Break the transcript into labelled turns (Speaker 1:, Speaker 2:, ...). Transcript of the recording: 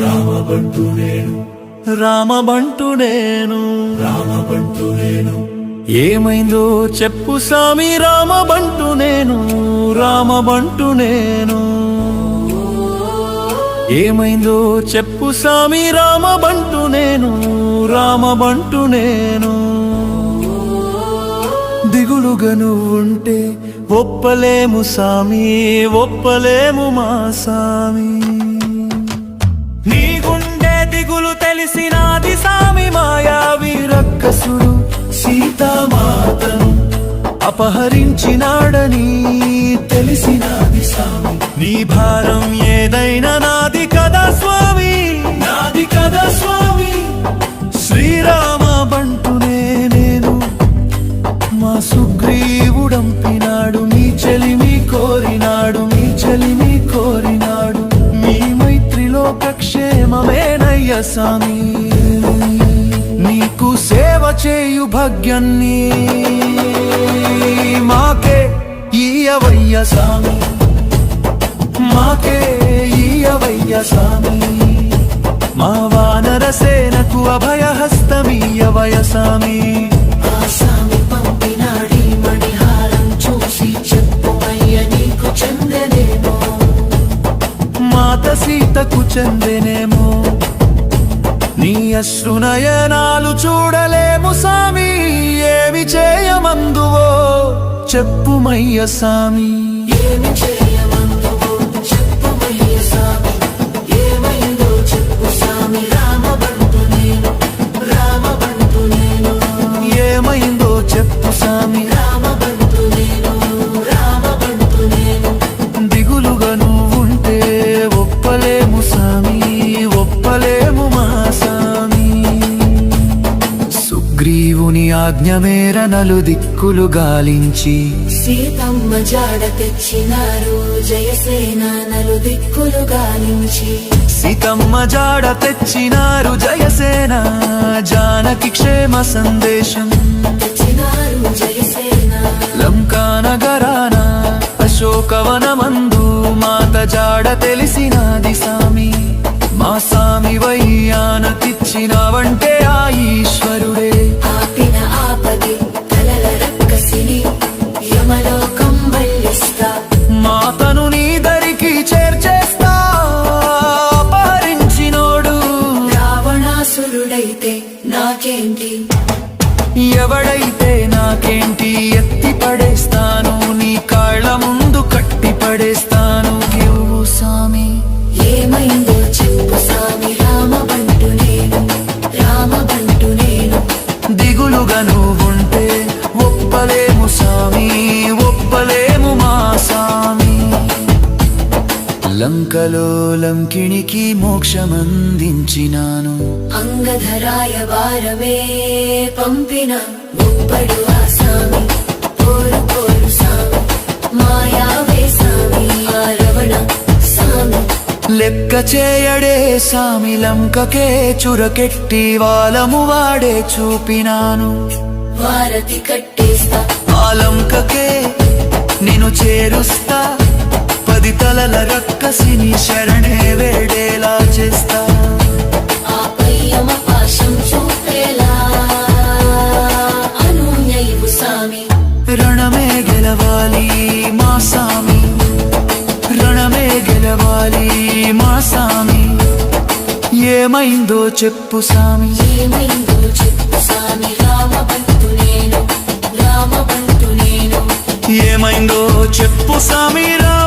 Speaker 1: రామబంటు నేను.
Speaker 2: రామబంటు నేను.
Speaker 1: రామబంటు నేను.
Speaker 2: ఏమైందో చెప్పు సామి రామబంటు నేను రామబంటు నేను. ఏమైందో చెప్పు సామి రామబంటు నేను రామబంటు నేను. దిగులుగా నువ్వుంటే ఒప్పలేము సామి ఒప్పలేము మా సామి గుండె తెలిసినాది సామి మాయావి రక్కసుడు సీతామాతను అపహరించినాడని తెలిసినాది సామి. నీ భారం ఏదైనా నాది కదా స్వామి. నాది కదా స్వామి. శ్రీరామ బంటునే నేను. మా సుగ్రీవుడంపినాడు మీ చెలిమి కోరినాడు మీ చెలిమి కోరినాడు. మీ మైత్రిలో క్షేమమేనయ్య సామి నీకు సేవ చేయు భాగ్యాన్ని మాకే ఈయవయ్య సామి మాకే ఈయవయ్య సామి. మా వానర సేనకు అభయహస్తమీయవయ
Speaker 3: చెందనేమో.
Speaker 2: మాత సీతకు చెందెనేమో. అశ్రునయనాలు చూడలేము సామి ఏమి చేయమందువో చెప్పుమయ్య సామి
Speaker 3: ఏమి
Speaker 2: సుగ్రీవుని ఆజ్ఞ మేర నలు దిక్కులు గాలించి
Speaker 3: సీతమ్మ జాడ తెచ్చినారు జయసేన నలు దిక్కులు గాలించి.
Speaker 2: సీతమ్మ జాడ తెచ్చినారు జయసేన జానకి క్షేమ సందేశం.
Speaker 3: తెచ్చినారు జయసేన.
Speaker 2: లంకా నగరాన అశోకవనమందు మాత జాడ తెలిసినది సామి మా సామి వయ్యానకిచ్చినవంటే ఆ ఈశ్వరుడే. లంకలో లంకిణికి మోక్షమందించినాను.
Speaker 3: అంగధరాయ వారమే పంపిన పోరు పోరు సామి మాయావే సామి
Speaker 2: లెక్క చేయడే సామి లంకకే చురకెట్టి వాలము వాడే చూపినాను.
Speaker 3: వారతి కట్టేస్తా.
Speaker 2: ఆ లంకకే నేను చేరుస్తా. పది తలల రక్కసిని శరణే వేడేలా చేస్తా. రణమే గెలవాలి మా సామి. రణమే గెలవాలి మా సామి. ఏమైందో చెప్పు సామి.
Speaker 3: ఏమైందో చెప్పు సామి. రామబంటు నేను రామబంటు నేను.
Speaker 2: ఏమైందో చెప్పు సామి రా